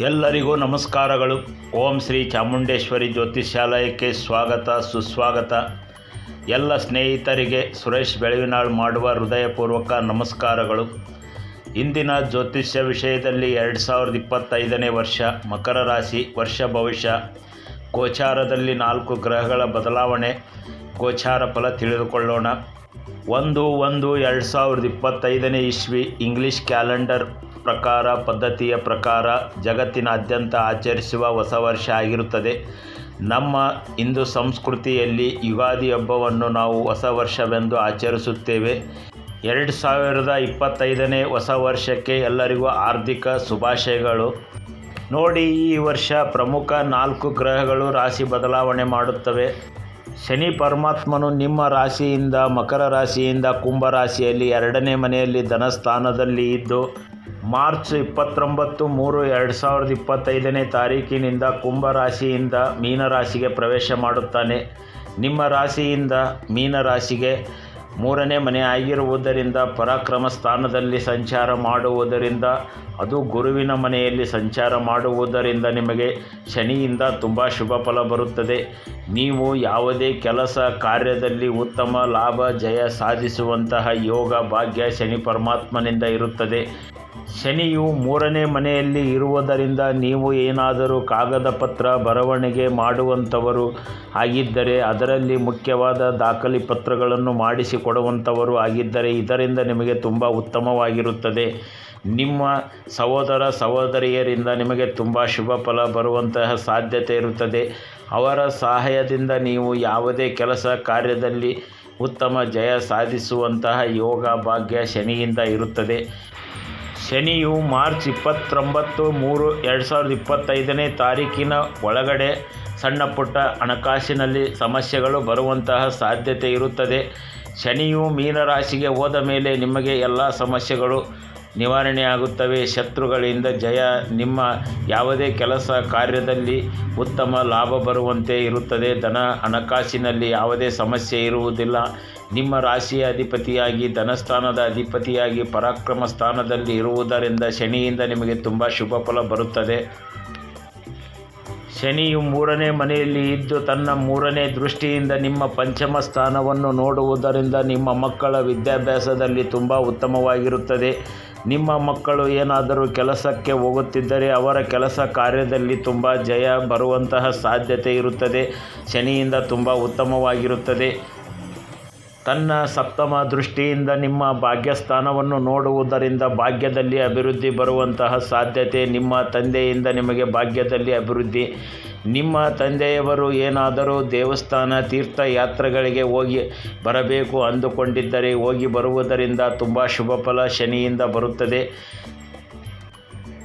ಎಲ್ಲರಿಗೂ ನಮಸ್ಕಾರಗಳು. ಓಂ ಶ್ರೀ ಚಾಮುಂಡೇಶ್ವರಿ ಜ್ಯೋತಿಷ್ಯಾಲಯಕ್ಕೆ ಸ್ವಾಗತ, ಸುಸ್ವಾಗತ. ಎಲ್ಲ ಸ್ನೇಹಿತರಿಗೆ ಸುರೇಶ್ ಬೆಳವಿನಾಳ್ ಮಾಡುವ ಹೃದಯಪೂರ್ವಕ ನಮಸ್ಕಾರಗಳು. ಇಂದಿನ ಜ್ಯೋತಿಷ್ಯ ವಿಷಯದಲ್ಲಿ ಎರಡು ಸಾವಿರದ ಇಪ್ಪತ್ತೈದನೇ ವರ್ಷ, ಮಕರ ರಾಶಿ, ವರ್ಷ ಭವಿಷ್ಯ. ಗೋಚಾರದಲ್ಲಿ ನಾಲ್ಕು ಗ್ರಹಗಳ ಬದಲಾವಣೆ, ಗೋಚಾರ ಫಲ ತಿಳಿದುಕೊಳ್ಳೋಣ. ಒಂದು ಒಂದು ಎರಡು ಸಾವಿರದ ಇಪ್ಪತ್ತೈದನೇ ಇಸ್ವಿ ಇಂಗ್ಲಿಷ್ ಕ್ಯಾಲೆಂಡರ್ ಪ್ರಕಾರ, ಪದ್ಧತಿಯ ಪ್ರಕಾರ ಜಗತ್ತಿನಾದ್ಯಂತ ಆಚರಿಸುವ ಹೊಸ ವರ್ಷ ಆಗಿರುತ್ತದೆ. ನಮ್ಮ ಹಿಂದೂ ಸಂಸ್ಕೃತಿಯಲ್ಲಿ ಯುಗಾದಿ ಹಬ್ಬವನ್ನು ನಾವು ಹೊಸ ವರ್ಷವೆಂದು ಆಚರಿಸುತ್ತೇವೆ. ಎರಡು ಸಾವಿರದ ಇಪ್ಪತ್ತೈದನೇ ಹೊಸ ವರ್ಷಕ್ಕೆ ಎಲ್ಲರಿಗೂ ಆರ್ಥಿಕ ಶುಭಾಶಯಗಳು. ನೋಡಿ, ಈ ವರ್ಷ ಪ್ರಮುಖ ನಾಲ್ಕು ಗ್ರಹಗಳು ರಾಶಿ ಬದಲಾವಣೆ ಮಾಡುತ್ತವೆ. ಶನಿ ಪರಮಾತ್ಮನು ನಿಮ್ಮ ರಾಶಿಯಿಂದ, ಮಕರ ರಾಶಿಯಿಂದ, ಕುಂಭ ರಾಶಿಯಲ್ಲಿ ಎರಡನೇ ಮನೆಯಲ್ಲಿ ಧನಸ್ಥಾನದಲ್ಲಿ ಇದ್ದು ಮಾರ್ಚ್ ಇಪ್ಪತ್ತೊಂಬತ್ತು ಮೂರು ಎರಡು ಸಾವಿರದ ಇಪ್ಪತ್ತೈದನೇ ತಾರೀಕಿನಿಂದ ಕುಂಭ ರಾಶಿಯಿಂದ ಮೀನ ರಾಶಿಗೆ ಪ್ರವೇಶ ಮಾಡುತ್ತಾನೆ. ನಿಮ್ಮ ರಾಶಿಯಿಂದ ಮೀನರಾಶಿಗೆ ಮೂರನೇ ಮನೆ ಆಗಿರುವುದರಿಂದ ಪರಾಕ್ರಮ ಸ್ಥಾನದಲ್ಲಿ ಸಂಚಾರ ಮಾಡುವುದರಿಂದ, ಅದು ಗುರುವಿನ ಮನೆಯಲ್ಲಿ ಸಂಚಾರ ಮಾಡುವುದರಿಂದ ನಿಮಗೆ ಶನಿಯಿಂದ ತುಂಬ ಶುಭ ಫಲ ಬರುತ್ತದೆ. ನೀವು ಯಾವುದೇ ಕೆಲಸ ಕಾರ್ಯದಲ್ಲಿ ಉತ್ತಮ ಲಾಭ, ಜಯ ಸಾಧಿಸುವಂತಹ ಯೋಗ, ಭಾಗ್ಯ ಶನಿ ಪರಮಾತ್ಮನಿಂದ ಇರುತ್ತದೆ. ಶನಿಯು ಮೂರನೇ ಮನೆಯಲ್ಲಿ ಇರುವುದರಿಂದ ನೀವು ಏನಾದರೂ ಕಾಗದ ಪತ್ರ, ಬರವಣಿಗೆ ಮಾಡುವಂಥವರು ಆಗಿದ್ದರೆ ಅದರಲ್ಲಿ ಮುಖ್ಯವಾದ ದಾಖಲೆ ಪತ್ರಗಳನ್ನು ಮಾಡಿಸಿಕೊಡುವಂಥವರು ಆಗಿದ್ದರೆ ಇದರಿಂದ ನಿಮಗೆ ತುಂಬ ಉತ್ತಮವಾಗಿರುತ್ತದೆ. ನಿಮ್ಮ ಸಹೋದರ ಸಹೋದರಿಯರಿಂದ ನಿಮಗೆ ತುಂಬ ಶುಭ ಫಲ ಬರುವಂತಹ ಸಾಧ್ಯತೆ ಇರುತ್ತದೆ. ಅವರ ಸಹಾಯದಿಂದ ನೀವು ಯಾವುದೇ ಕೆಲಸ ಕಾರ್ಯದಲ್ಲಿ ಉತ್ತಮ ಜಯ ಸಾಧಿಸುವಂತಹ ಯೋಗ ಭಾಗ್ಯ ಶನಿಯಿಂದ ಇರುತ್ತದೆ. ಶನಿಯು ಮಾರ್ಚ್ ಇಪ್ಪತ್ತೊಂಬತ್ತು ಮೂರು ಎರಡು ಸಾವಿರದ ಇಪ್ಪತ್ತೈದನೇ ತಾರೀಕಿನ ಒಳಗಡೆ ಸಣ್ಣ ಪುಟ್ಟ ಹಣಕಾಸಿನಲ್ಲಿ ಸಮಸ್ಯೆಗಳು ಬರುವಂತಹ ಸಾಧ್ಯತೆ ಇರುತ್ತದೆ. ಶನಿಯು ಮೀನರಾಶಿಗೆ ಹೋದ ಮೇಲೆ ನಿಮಗೆ ಎಲ್ಲ ಸಮಸ್ಯೆಗಳು ನಿವಾರಣೆಯಾಗುತ್ತವೆ. ಶತ್ರುಗಳಿಂದ ಜಯ ನಿಮ್ಮ ಯಾವುದೇ ಕೆಲಸ ಕಾರ್ಯದಲ್ಲಿ ಉತ್ತಮ ಲಾಭ ಬರುವಂತೆ ಇರುತ್ತದೆ. ಧನ ಹಣಕಾಸಿನಲ್ಲಿ ಯಾವುದೇ ಸಮಸ್ಯೆ ಇರುವುದಿಲ್ಲ. ನಿಮ್ಮ ರಾಶಿಯ ಅಧಿಪತಿಯಾಗಿ, ಧನಸ್ಥಾನದ ಅಧಿಪತಿಯಾಗಿ, ಪರಾಕ್ರಮ ಸ್ಥಾನದಲ್ಲಿ ಇರುವುದರಿಂದ ಶನಿಯಿಂದ ನಿಮಗೆ ತುಂಬ ಶುಭ ಫಲ ಬರುತ್ತದೆ. ಶನಿಯು ಮೂರನೇ ಮನೆಯಲ್ಲಿ ಇದ್ದು ತನ್ನ ಮೂರನೇ ದೃಷ್ಟಿಯಿಂದ ನಿಮ್ಮ ಪಂಚಮ ಸ್ಥಾನವನ್ನು ನೋಡುವುದರಿಂದ ನಿಮ್ಮ ಮಕ್ಕಳ ವಿದ್ಯಾಭ್ಯಾಸದಲ್ಲಿ ತುಂಬ ಉತ್ತಮವಾಗಿರುತ್ತದೆ. ನಿಮ್ಮ ಮಕ್ಕಳು ಏನಾದರೂ ಕೆಲಸಕ್ಕೆ ಹೋಗುತ್ತಿದ್ದರೆ ಅವರ ಕೆಲಸ ಕಾರ್ಯದಲ್ಲಿ ತುಂಬ ಜಯ ಬರುವಂತಹ ಸಾಧ್ಯತೆ ಇರುತ್ತದೆ. ಶನಿಯಿಂದ ತುಂಬ ಉತ್ತಮವಾಗಿರುತ್ತದೆ. ತನ್ನ ಸಪ್ತಮ ದೃಷ್ಟಿಯಿಂದ ನಿಮ್ಮ ಭಾಗ್ಯಸ್ಥಾನವನ್ನು ನೋಡುವುದರಿಂದ ಭಾಗ್ಯದಲ್ಲಿ ಅಭಿವೃದ್ಧಿ ಬರುವಂತಹ ಸಾಧ್ಯತೆ ನಿಮ್ಮ ತಂದೆಯಿಂದ ನಿಮಗೆ ಭಾಗ್ಯದಲ್ಲಿ ಅಭಿವೃದ್ಧಿ. ನಿಮ್ಮ ತಂದೆಯವರು ಏನಾದರೂ ದೇವಸ್ಥಾನ ತೀರ್ಥಯಾತ್ರೆಗಳಿಗೆ ಹೋಗಿ ಬರಬೇಕು ಅಂದುಕೊಂಡಿದ್ದರೆ ಹೋಗಿ ಬರುವುದರಿಂದ ತುಂಬ ಶುಭ ಫಲ ಶನಿಯಿಂದ ಬರುತ್ತದೆ.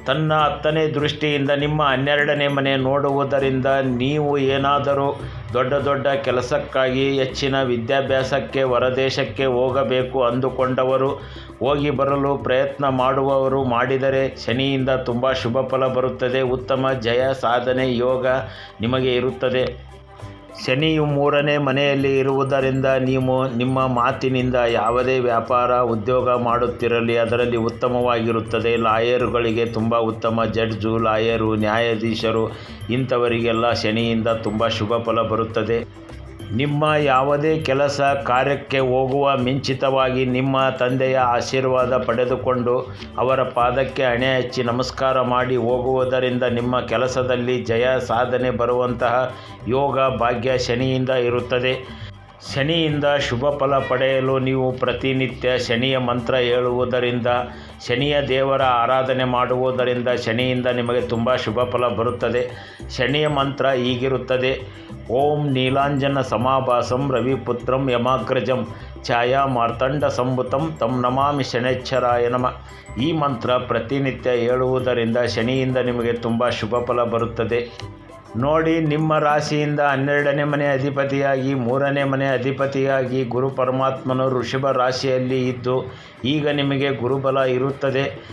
ತನ್ನ ಹತ್ತನೇ ದೃಷ್ಟಿಯಿಂದ ನಿಮ್ಮ ಹನ್ನೆರಡನೇ ಮನೆ ನೋಡುವುದರಿಂದ ನೀವು ಏನಾದರೂ ದೊಡ್ಡ ದೊಡ್ಡ ಕೆಲಸಕ್ಕಾಗಿ ಹೆಚ್ಚಿನ ವಿದ್ಯಾಭ್ಯಾಸಕ್ಕೆ, ಹೊರದೇಶಕ್ಕೆ ಹೋಗಬೇಕು ಅಂದುಕೊಂಡವರು, ಹೋಗಿ ಬರಲು ಪ್ರಯತ್ನ ಮಾಡುವವರು ಮಾಡಿದರೆ ಶನಿಯಿಂದ ತುಂಬ ಶುಭ ಫಲ ಬರುತ್ತದೆ. ಉತ್ತಮ ಜಯ ಸಾಧನೆ ಯೋಗ ನಿಮಗೆ ಇರುತ್ತದೆ. ಶನಿಯು ಮೂರನೇ ಮನೆಯಲ್ಲಿ ಇರುವುದರಿಂದ ನೀವು ನಿಮ್ಮ ಮಾತಿನಿಂದ ಯಾವುದೇ ವ್ಯಾಪಾರ, ಉದ್ಯೋಗ ಮಾಡುತ್ತಿರಲಿ, ಅದರಲ್ಲಿ ಉತ್ತಮವಾಗಿರುತ್ತದೆ. ಲಾಯರುಗಳಿಗೆ ತುಂಬ ಉತ್ತಮ ಜಡ್ಜು, ಲಾಯರು, ನ್ಯಾಯಾಧೀಶರು ಇಂಥವರಿಗೆಲ್ಲ ಶನಿಯಿಂದ ತುಂಬ ಶುಭ ಫಲ ಬರುತ್ತದೆ. ನಿಮ್ಮ ಯಾವುದೇ ಕೆಲಸ ಕಾರ್ಯಕ್ಕೆ ಹೋಗುವ ಮಿಂಚಿತವಾಗಿ ನಿಮ್ಮ ತಂದೆಯ ಆಶೀರ್ವಾದ ಪಡೆದುಕೊಂಡು ಅವರ ಪಾದಕ್ಕೆ ಅಣೆ ಹಚ್ಚಿ ನಮಸ್ಕಾರ ಮಾಡಿ ಹೋಗುವುದರಿಂದ ನಿಮ್ಮ ಕೆಲಸದಲ್ಲಿ ಜಯ ಸಾಧನೆ ಬರುವಂತಹ ಯೋಗ ಭಾಗ್ಯ ಶನಿಯಿಂದ ಇರುತ್ತದೆ. ಶನಿಯಿಂದ ಶುಭ ಫಲ ಪಡೆಯಲು ನೀವು ಪ್ರತಿನಿತ್ಯ ಶನಿಯ ಮಂತ್ರ ಹೇಳುವುದರಿಂದ, ಶನಿಯ ದೇವರ ಆರಾಧನೆ ಮಾಡುವುದರಿಂದ ಶನಿಯಿಂದ ನಿಮಗೆ ತುಂಬ ಶುಭ ಫಲ ಬರುತ್ತದೆ. ಶನಿಯ ಮಂತ್ರ ಹೀಗಿರುತ್ತದೆ. ಓಂ ನೀಲಾಂಜನ ಸಮಾಭಾಸಂ ರವಿಪುತ್ರಂ ಯಮಾಗ್ರಜಂ ಛಾಯಾ ಮಾರ್ತಂಡ ಸಂಭುತಂ ತಂ ನಮಾಮಿ ಶನೇಶ್ವರಾಯ ನಮ. ಈ ಮಂತ್ರ ಪ್ರತಿನಿತ್ಯ ಹೇಳುವುದರಿಂದ ಶನಿಯಿಂದ ನಿಮಗೆ ತುಂಬ ಶುಭ ಫಲ ಬರುತ್ತದೆ. ನೋಡಿ ನಿಮ್ಮ ರಾಶಿಯಿಂದ ಹನ್ನೆರಡನೇ ಮನೆ ಅಧಿಪತಿಯಾಗಿ, ಮೂರನೇ ಮನೆ ಅಧಿಪತಿಯಾಗಿ ಗುರು ಪರಮಾತ್ಮನು ಋಷಭ ರಾಶಿಯಲ್ಲಿ ಇದ್ದು, ಈಗ ನಿಮಗೆ ಗುರುಬಲ ಇರುತ್ತದೆ.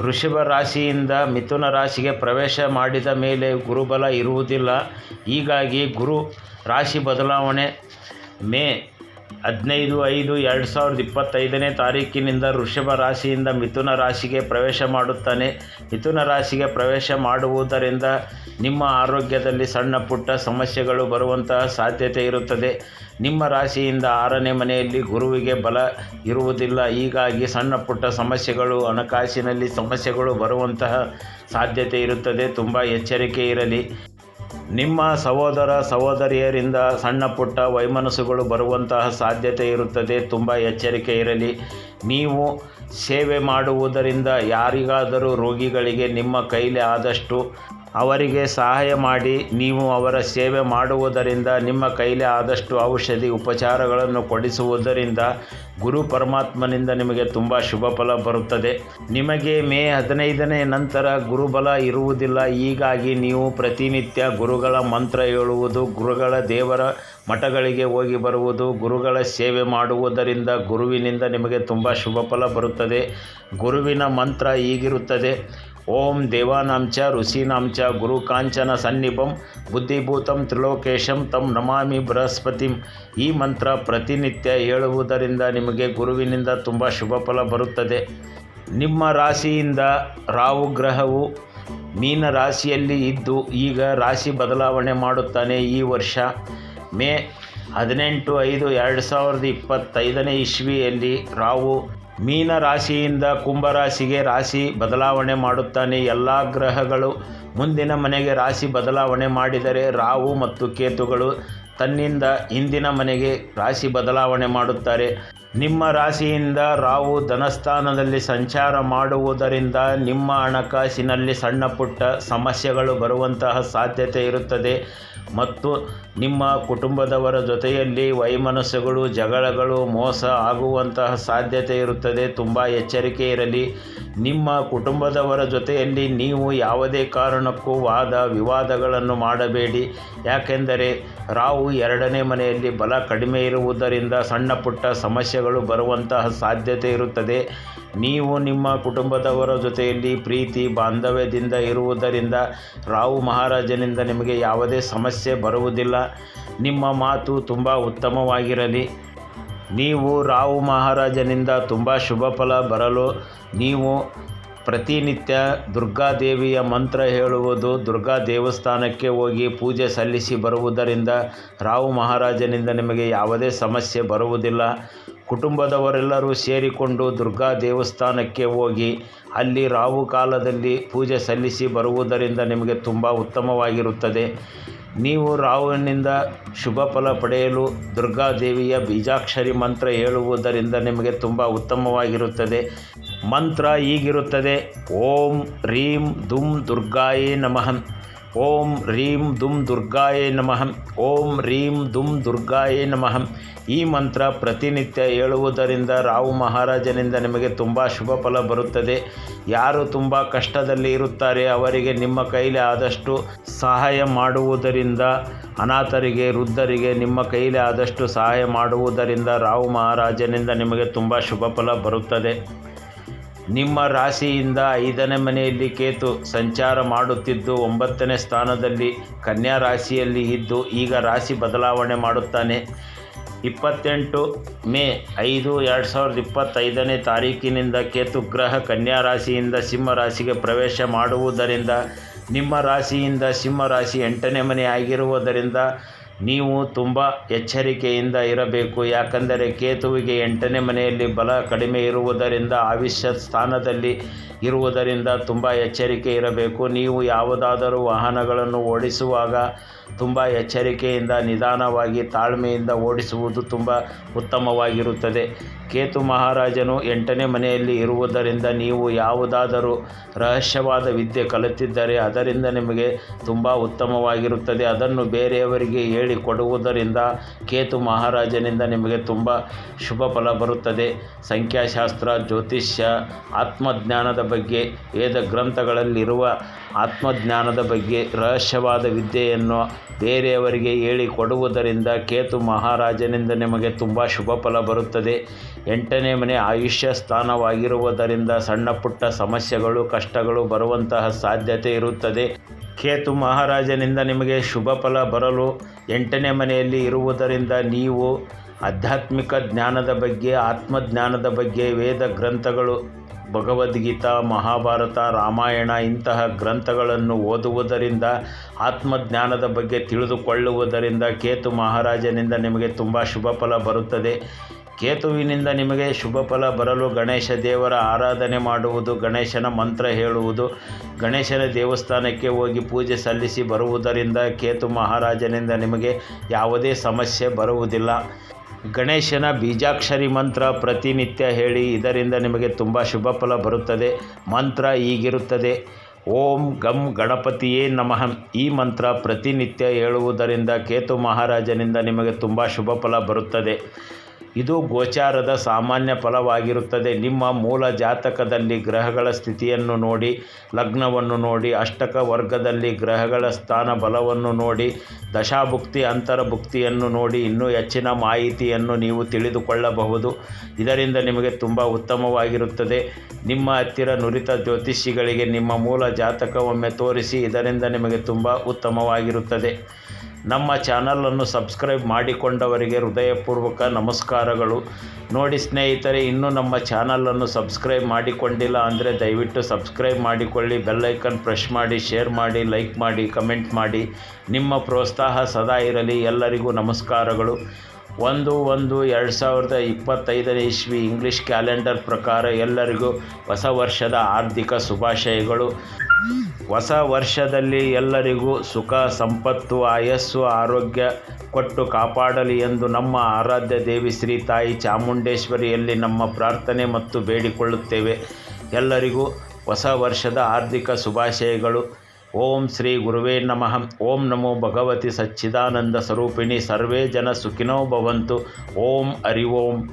ಋಷಭ ರಾಶಿಯಿಂದ ಮಿಥುನ ರಾಶಿಗೆ ಪ್ರವೇಶ ಮಾಡಿದ ಮೇಲೆ ಗುರುಬಲ ಇರುವುದಿಲ್ಲ. ಹೀಗಾಗಿ ಗುರು ರಾಶಿ ಬದಲಾವಣೆ ಮೇ ಹದಿನೈದು, ಐದು, ಎರಡು ಸಾವಿರದ ಇಪ್ಪತ್ತೈದನೇ ತಾರೀಕಿನಿಂದ ವೃಷಭ ರಾಶಿಯಿಂದ ಮಿಥುನ ರಾಶಿಗೆ ಪ್ರವೇಶ ಮಾಡುತ್ತಾನೆ. ಮಿಥುನ ರಾಶಿಗೆ ಪ್ರವೇಶ ಮಾಡುವುದರಿಂದ ನಿಮ್ಮ ಆರೋಗ್ಯದಲ್ಲಿ ಸಣ್ಣ ಪುಟ್ಟ ಸಮಸ್ಯೆಗಳು ಬರುವಂತಹ ಸಾಧ್ಯತೆ ಇರುತ್ತದೆ. ನಿಮ್ಮ ರಾಶಿಯಿಂದ ಆರನೇ ಮನೆಯಲ್ಲಿ ಗುರುವಿಗೆ ಬಲ ಇರುವುದಿಲ್ಲ. ಹೀಗಾಗಿ ಸಣ್ಣ ಪುಟ್ಟ ಸಮಸ್ಯೆಗಳು, ಹಣಕಾಸಿನಲ್ಲಿ ಸಮಸ್ಯೆಗಳು ಬರುವಂತಹ ಸಾಧ್ಯತೆ ಇರುತ್ತದೆ. ತುಂಬ ಎಚ್ಚರಿಕೆ ಇರಲಿ. ನಿಮ್ಮ ಸಹೋದರ ಸಹೋದರಿಯರಿಂದ ಸಣ್ಣ ಪುಟ್ಟ ವೈಮನಸ್ಸುಗಳು ಬರುವಂತಹ ಸಾಧ್ಯತೆ ಇರುತ್ತದೆ. ತುಂಬ ಎಚ್ಚರಿಕೆ ಇರಲಿ. ನೀವು ಸೇವೆ ಮಾಡುವುದರಿಂದ ಯಾರಿಗಾದರೂ ರೋಗಿಗಳಿಗೆ ನಿಮ್ಮ ಕೈಲಿ ಆದಷ್ಟು ಅವರಿಗೆ ಸಹಾಯ ಮಾಡಿ, ನೀವು ಅವರ ಸೇವೆ ಮಾಡುವುದರಿಂದ ನಿಮ್ಮ ಕೈಲಿ ಆದಷ್ಟು ಔಷಧಿ ಉಪಚಾರಗಳನ್ನು ಕೊಡಿಸುವುದರಿಂದ ಗುರು ಪರಮಾತ್ಮನಿಂದ ನಿಮಗೆ ತುಂಬ ಶುಭ ಫಲ ಬರುತ್ತದೆ. ನಿಮಗೆ ಮೇ ಹದಿನೈದನೇ ನಂತರ ಗುರುಬಲ ಇರುವುದಿಲ್ಲ. ಹೀಗಾಗಿ ನೀವು ಪ್ರತಿನಿತ್ಯ ಗುರುಗಳ ಮಂತ್ರ ಹೇಳುವುದು, ಗುರುಗಳ ದೇವರ ಮಠಗಳಿಗೆ ಹೋಗಿ ಬರುವುದು, ಗುರುಗಳ ಸೇವೆ ಮಾಡುವುದರಿಂದ ಗುರುವಿನಿಂದ ನಿಮಗೆ ತುಂಬ ಶುಭ ಫಲ ಬರುತ್ತದೆ. ಗುರುವಿನ ಮಂತ್ರ ಹೀಗಿರುತ್ತದೆ. ಓಂ ದೇವಾನಾಂಚ ಋಷೀನಾಂಚ ಗುರುಕಾಂಚನ ಸನ್ನಿಭಂ ಬುದ್ಧಿಭೂತಂ ತ್ರಿಲೋಕೇಶಂ, ತಂ ನಮಾಮಿ ಬೃಹಸ್ಪತಿಂ. ಈ ಮಂತ್ರ ಪ್ರತಿನಿತ್ಯ ಹೇಳುವುದರಿಂದ ನಿಮಗೆ ಗುರುವಿನಿಂದ ತುಂಬ ಶುಭ ಫಲ ಬರುತ್ತದೆ. ನಿಮ್ಮ ರಾಶಿಯಿಂದ ರಾಹು ಗ್ರಹವು ಮೀನ ರಾಶಿಯಲ್ಲಿ ಇದ್ದು ಈಗ ರಾಶಿ ಬದಲಾವಣೆ ಮಾಡುತ್ತಾನೆ ಈ ವರ್ಷ. ಮೇ ಹದಿನೆಂಟು ಐದು ಎರಡು ಸಾವಿರದ ಇಪ್ಪತ್ತೈದನೇ ಇಸ್ವಿಯಲ್ಲಿ ರಾಹು ಮೀನ ರಾಶಿಯಿಂದ ಕುಂಭರಾಶಿಗೆ ರಾಶಿ ಬದಲಾವಣೆ ಮಾಡುತ್ತಾನೆ. ಎಲ್ಲ ಗ್ರಹಗಳು ಮುಂದಿನ ಮನೆಗೆ ರಾಶಿ ಬದಲಾವಣೆ ಮಾಡಿದರೆ ರಾಹು ಮತ್ತು ಕೇತುಗಳು ತನ್ನಿಂದ ಹಿಂದಿನ ಮನೆಗೆ ರಾಶಿ ಬದಲಾವಣೆ ಮಾಡುತ್ತಾರೆ. ನಿಮ್ಮ ರಾಶಿಯಿಂದ ರಾಹು ಧನಸ್ಥಾನದಲ್ಲಿ ಸಂಚಾರ ಮಾಡುವುದರಿಂದ ನಿಮ್ಮ ಹಣಕಾಸಿನಲ್ಲಿ ಸಣ್ಣ ಪುಟ್ಟ ಸಮಸ್ಯೆಗಳು ಬರುವಂತಹ ಸಾಧ್ಯತೆ ಇರುತ್ತದೆ. ಮತ್ತು ನಿಮ್ಮ ಕುಟುಂಬದವರ ಜೊತೆಯಲ್ಲಿ ವೈಮನಸ್ಸುಗಳು, ಜಗಳಗಳು, ಮೋಸ ಆಗುವಂತಹ ಸಾಧ್ಯತೆ ಇರುತ್ತದೆ. ತುಂಬ ಎಚ್ಚರಿಕೆ ಇರಲಿ. ನಿಮ್ಮ ಕುಟುಂಬದವರ ಜೊತೆಯಲ್ಲಿ ನೀವು ಯಾವುದೇ ಕಾರಣಕ್ಕೂ ವಾದ ವಿವಾದಗಳನ್ನು ಮಾಡಬೇಡಿ. ಯಾಕೆಂದರೆ ರಾಹು ಎರಡನೇ ಮನೆಯಲ್ಲಿ ಬಲ ಕಡಿಮೆ ಇರುವುದರಿಂದ ಸಣ್ಣ ಪುಟ್ಟ ಸಮಸ್ಯೆಗಳು ಬರುವಂತಹ ಸಾಧ್ಯತೆ ಇರುತ್ತದೆ. ನೀವು ನಿಮ್ಮ ಕುಟುಂಬದವರ ಜೊತೆಯಲ್ಲಿ ಪ್ರೀತಿ, ಬಾಂಧವ್ಯದಿಂದ ಇರುವುದರಿಂದ ರಾವು ಮಹಾರಾಜನಿಂದ ನಿಮಗೆ ಯಾವುದೇ ಸಮಸ್ಯೆ ಬರುವುದಿಲ್ಲ. ನಿಮ್ಮ ಮಾತು ತುಂಬ ಉತ್ತಮವಾಗಿರಲಿ. ನೀವು ರಾವು ಮಹಾರಾಜನಿಂದ ತುಂಬ ಶುಭ ಫಲ ಬರಲು, ನೀವು ಪ್ರತಿನಿತ್ಯ ದುರ್ಗಾದೇವಿಯ ಮಂತ್ರ ಹೇಳುವುದು, ದುರ್ಗಾ ದೇವಸ್ಥಾನಕ್ಕೆ ಹೋಗಿ ಪೂಜೆ ಸಲ್ಲಿಸಿ ಬರುವುದರಿಂದ ರಾವು ಮಹಾರಾಜನಿಂದ ನಿಮಗೆ ಯಾವುದೇ ಸಮಸ್ಯೆ ಬರುವುದಿಲ್ಲ. ಕುಟುಂಬದವರೆಲ್ಲರೂ ಸೇರಿಕೊಂಡು ದುರ್ಗಾ ದೇವಸ್ಥಾನಕ್ಕೆ ಹೋಗಿ ಅಲ್ಲಿ ರಾಹು ಕಾಲದಲ್ಲಿ ಪೂಜೆ ಸಲ್ಲಿಸಿ ಬರುವುದರಿಂದ ನಿಮಗೆ ತುಂಬ ಉತ್ತಮವಾಗಿರುತ್ತದೆ. ನೀವು ರಾಹುವಿನಿಂದ ಶುಭ ಫಲ ಪಡೆಯಲು ದುರ್ಗಾದೇವಿಯ ಬೀಜಾಕ್ಷರಿ ಮಂತ್ರ ಹೇಳುವುದರಿಂದ ನಿಮಗೆ ತುಂಬ ಉತ್ತಮವಾಗಿರುತ್ತದೆ. ಮಂತ್ರ ಹೀಗಿರುತ್ತದೆ ಓಂ ರೀಂ ದುಂ ದುರ್ಗಾಯೇ ನಮಃ. ಓಂ ರೀಂ ದುಂ ದುರ್ಗಾಯೇ ನಮಃ. ಓಂ ರೀಂ ದುಂ ದುರ್ಗಾಯೇ ನಮಃ. ಈ ಮಂತ್ರ ಪ್ರತಿನಿತ್ಯ ಹೇಳುವುದರಿಂದ ರಾಹು ಮಹಾರಾಜನಿಂದ ನಿಮಗೆ ತುಂಬ ಶುಭ ಫಲ ಬರುತ್ತದೆ. ಯಾರು ತುಂಬ ಕಷ್ಟದಲ್ಲಿ ಇರುತ್ತಾರೆ, ಅವರಿಗೆ ನಿಮ್ಮ ಕೈಲಿ ಆದಷ್ಟು ಸಹಾಯ ಮಾಡುವುದರಿಂದ, ಅನಾಥರಿಗೆ, ವೃದ್ಧರಿಗೆ ನಿಮ್ಮ ಕೈಲಿ ಆದಷ್ಟು ಸಹಾಯ ಮಾಡುವುದರಿಂದ ರಾಹು ಮಹಾರಾಜನಿಂದ ನಿಮಗೆ ತುಂಬ ಶುಭ ಫಲ ಬರುತ್ತದೆ. ನಿಮ್ಮ ರಾಶಿಯಿಂದ ಐದನೇ ಮನೆಯಲ್ಲಿ ಕೇತು ಸಂಚಾರ ಮಾಡುತ್ತಿದ್ದು, ಒಂಬತ್ತನೇ ಸ್ಥಾನದಲ್ಲಿ ಕನ್ಯಾ ರಾಶಿಯಲ್ಲಿ ಇದ್ದು, ಈಗ ರಾಶಿ ಬದಲಾವಣೆ ಮಾಡುತ್ತಾನೆ. ಇಪ್ಪತ್ತೆಂಟು ಮೇ ಐದು ಎರಡು ಸಾವಿರದ ಇಪ್ಪತ್ತೈದನೇ ತಾರೀಕಿನಿಂದ ಕೇತು ಗ್ರಹ ಕನ್ಯಾ ರಾಶಿಯಿಂದ ಸಿಂಹ ರಾಶಿಗೆ ಪ್ರವೇಶ ಮಾಡುವುದರಿಂದ, ನಿಮ್ಮ ರಾಶಿಯಿಂದ ಸಿಂಹ ರಾಶಿ ಎಂಟನೇ ಮನೆ ಆಗಿರುವುದರಿಂದ ನೀವು ತುಂಬ ಎಚ್ಚರಿಕೆಯಿಂದ ಇರಬೇಕು. ಯಾಕಂದರೆ ಕೇತುವಿಗೆ ಎಂಟನೇ ಮನೆಯಲ್ಲಿ ಬಲ ಕಡಿಮೆ ಇರುವುದರಿಂದ ಆವಿಷ್ಯ ಸ್ಥಾನದಲ್ಲಿ ಇರುವುದರಿಂದ ತುಂಬ ಎಚ್ಚರಿಕೆ ಇರಬೇಕು. ನೀವು ಯಾವುದಾದರೂ ವಾಹನಗಳನ್ನು ಓಡಿಸುವಾಗ ತುಂಬ ಎಚ್ಚರಿಕೆಯಿಂದ, ನಿಧಾನವಾಗಿ ತಾಳ್ಮೆಯಿಂದ ಓಡಿಸುವುದು ತುಂಬ ಉತ್ತಮವಾಗಿರುತ್ತದೆ. ಕೇತು ಮಹಾರಾಜನು ಎಂಟನೇ ಮನೆಯಲ್ಲಿ ಇರುವುದರಿಂದ ನೀವು ಯಾವುದಾದರೂ ರಹಸ್ಯವಾದ ವಿದ್ಯೆ ಕಲಿತಿದ್ದರೆ ಅದರಿಂದ ನಿಮಗೆ ತುಂಬ ಉತ್ತಮವಾಗಿರುತ್ತದೆ. ಅದನ್ನು ಬೇರೆಯವರಿಗೆ ಹೇಳಿಕೊಡುವುದರಿಂದ ಕೇತು ಮಹಾರಾಜನಿಂದ ನಿಮಗೆ ತುಂಬ ಶುಭ ಫಲ ಬರುತ್ತದೆ. ಸಂಖ್ಯಾಶಾಸ್ತ್ರ, ಜ್ಯೋತಿಷ್ಯ, ಆತ್ಮಜ್ಞಾನದ ಬಗ್ಗೆ, ವೇದ ಗ್ರಂಥಗಳಲ್ಲಿರುವ ಆತ್ಮಜ್ಞಾನದ ಬಗ್ಗೆ, ರಹಸ್ಯವಾದ ವಿದ್ಯೆಯನ್ನು ಬೇರೆಯವರಿಗೆ ಹೇಳಿಕೊಡುವುದರಿಂದ ಕೇತು ಮಹಾರಾಜನಿಂದ ನಿಮಗೆ ತುಂಬ ಶುಭ ಫಲ ಬರುತ್ತದೆ. ಎಂಟನೇ ಮನೆ ಆಯುಷ್ಯ ಸ್ಥಾನವಾಗಿರುವುದರಿಂದ ಸಣ್ಣ ಪುಟ್ಟ ಸಮಸ್ಯೆಗಳು, ಕಷ್ಟಗಳು ಬರುವಂತಹ ಸಾಧ್ಯತೆ ಇರುತ್ತದೆ. ಕೇತು ಮಹಾರಾಜನಿಂದ ನಿಮಗೆ ಶುಭ ಫಲ ಬರಲು ಎಂಟನೇ ಮನೆಯಲ್ಲಿ ಇರುವುದರಿಂದ ನೀವು ಆಧ್ಯಾತ್ಮಿಕ ಜ್ಞಾನದ ಬಗ್ಗೆ, ಆತ್ಮಜ್ಞಾನದ ಬಗ್ಗೆ ವೇದ ಗ್ರಂಥಗಳು ಭಗವದ್ಗೀತಾ, ಮಹಾಭಾರತ, ರಾಮಾಯಣ ಇಂತಹ ಗ್ರಂಥಗಳನ್ನು ಓದುವುದರಿಂದ, ಆತ್ಮಜ್ಞಾನದ ಬಗ್ಗೆ ತಿಳಿದುಕೊಳ್ಳುವುದರಿಂದ ಕೇತು ಮಹಾರಾಜನಿಂದ ನಿಮಗೆ ತುಂಬ ಶುಭ ಫಲ ಬರುತ್ತದೆ. ಕೇತುವಿನಿಂದ ನಿಮಗೆ ಶುಭ ಫಲ ಬರಲು ಗಣೇಶ ದೇವರ ಆರಾಧನೆ ಮಾಡುವುದು, ಗಣೇಶನ ಮಂತ್ರ ಹೇಳುವುದು, ಗಣೇಶನ ದೇವಸ್ಥಾನಕ್ಕೆ ಹೋಗಿ ಪೂಜೆ ಸಲ್ಲಿಸಿ ಬರುವುದರಿಂದ ಕೇತು ಮಹಾರಾಜನಿಂದ ನಿಮಗೆ ಯಾವುದೇ ಸಮಸ್ಯೆ ಬರುವುದಿಲ್ಲ. ಗಣೇಶನ ಬೀಜಾಕ್ಷರಿ ಮಂತ್ರ ಪ್ರತಿನಿತ್ಯ ಹೇಳಿ, ಇದರಿಂದ ನಿಮಗೆ ತುಂಬ ಶುಭ ಫಲ ಬರುತ್ತದೆ. ಮಂತ್ರ ಹೀಗಿರುತ್ತದೆ ಓಂ ಗಂ ಗಣಪತಿಯೇ ನಮಃ. ಈ ಮಂತ್ರ ಪ್ರತಿನಿತ್ಯ ಹೇಳುವುದರಿಂದ ಕೇತು ಮಹಾರಾಜನಿಂದ ನಿಮಗೆ ತುಂಬ ಶುಭ ಫಲ ಬರುತ್ತದೆ. ಇದು ಗೋಚಾರದ ಸಾಮಾನ್ಯ ಫಲವಾಗಿರುತ್ತದೆ. ನಿಮ್ಮ ಮೂಲ ಜಾತಕದಲ್ಲಿ ಗ್ರಹಗಳ ಸ್ಥಿತಿಯನ್ನು ನೋಡಿ, ಲಗ್ನವನ್ನು ನೋಡಿ, ಅಷ್ಟಕ ವರ್ಗದಲ್ಲಿ ಗ್ರಹಗಳ ಸ್ಥಾನ ಬಲವನ್ನು ನೋಡಿ, ದಶಾಭುಕ್ತಿ, ಅಂತರಭುಕ್ತಿಯನ್ನು ನೋಡಿ, ಇನ್ನೂ ಹೆಚ್ಚಿನ ಮಾಹಿತಿಯನ್ನು ನೀವು ತಿಳಿದುಕೊಳ್ಳಬಹುದು. ಇದರಿಂದ ನಿಮಗೆ ತುಂಬ ಉತ್ತಮವಾಗಿರುತ್ತದೆ. ನಿಮ್ಮ ಹತ್ತಿರ ನುರಿತ ಜ್ಯೋತಿಷಿಗಳಿಗೆ ನಿಮ್ಮ ಮೂಲ ಜಾತಕವೊಮ್ಮೆ ತೋರಿಸಿ, ಇದರಿಂದ ನಿಮಗೆ ತುಂಬ ಉತ್ತಮವಾಗಿರುತ್ತದೆ. ನಮ್ಮ ಚಾನಲನ್ನು ಸಬ್ಸ್ಕ್ರೈಬ್ ಮಾಡಿಕೊಂಡವರಿಗೆ ಹೃದಯಪೂರ್ವಕ ನಮಸ್ಕಾರಗಳು. ನೋಡಿ ಸ್ನೇಹಿತರೆ, ಇನ್ನೂ ನಮ್ಮ ಚಾನಲನ್ನು ಸಬ್ಸ್ಕ್ರೈಬ್ ಮಾಡಿಕೊಂಡಿಲ್ಲ ಅಂದರೆ ದಯವಿಟ್ಟು ಸಬ್ಸ್ಕ್ರೈಬ್ ಮಾಡಿಕೊಳ್ಳಿ ಬೆಲ್ಲೈಕನ್ ಪ್ರೆಸ್ ಮಾಡಿ, ಶೇರ್ ಮಾಡಿ, ಲೈಕ್ ಮಾಡಿ, ಕಮೆಂಟ್ ಮಾಡಿ. ನಿಮ್ಮ ಪ್ರೋತ್ಸಾಹ ಸದಾ ಇರಲಿ. ಎಲ್ಲರಿಗೂ ನಮಸ್ಕಾರಗಳು. ಒಂದು ಒಂದು ಎರಡು ಸಾವಿರದ ಇಪ್ಪತ್ತೈದನೇ ಇಸ್ವಿ ಇಂಗ್ಲೀಷ್ ಕ್ಯಾಲೆಂಡರ್ ಪ್ರಕಾರ ಎಲ್ಲರಿಗೂ ಹೊಸ ವರ್ಷದ ಆರ್ಥಿಕ ಶುಭಾಶಯಗಳು. ಹೊಸ ವರ್ಷದಲ್ಲಿ ಎಲ್ಲರಿಗೂ ಸುಖ, ಸಂಪತ್ತು, ಆಯಸ್ಸು, ಆರೋಗ್ಯ ಕೊಟ್ಟು ಕಾಪಾಡಲಿ ಎಂದು ನಮ್ಮ ಆರಾಧ್ಯ ದೇವಿ ಶ್ರೀ ತಾಯಿ ಚಾಮುಂಡೇಶ್ವರಿಯಲ್ಲಿ ನಮ್ಮ ಪ್ರಾರ್ಥನೆ ಮತ್ತು ಬೇಡಿಕೊಳ್ಳುತ್ತೇವೆ. ಎಲ್ಲರಿಗೂ ಹೊಸ ವರ್ಷದ ಹಾರ್ದಿಕ ಶುಭಾಶಯಗಳು. ಓಂ ಶ್ರೀ ಗುರುವೇ ನಮಃ. ಓಂ ನಮೋ ಭಗವತಿ ಸಚ್ಚಿದಾನಂದ ಸ್ವರೂಪಿಣಿ. ಸರ್ವೇ ಜನ ಸುಖಿನೋ ಭವಂತು. ಓಂ ಹರಿ ಓಂ.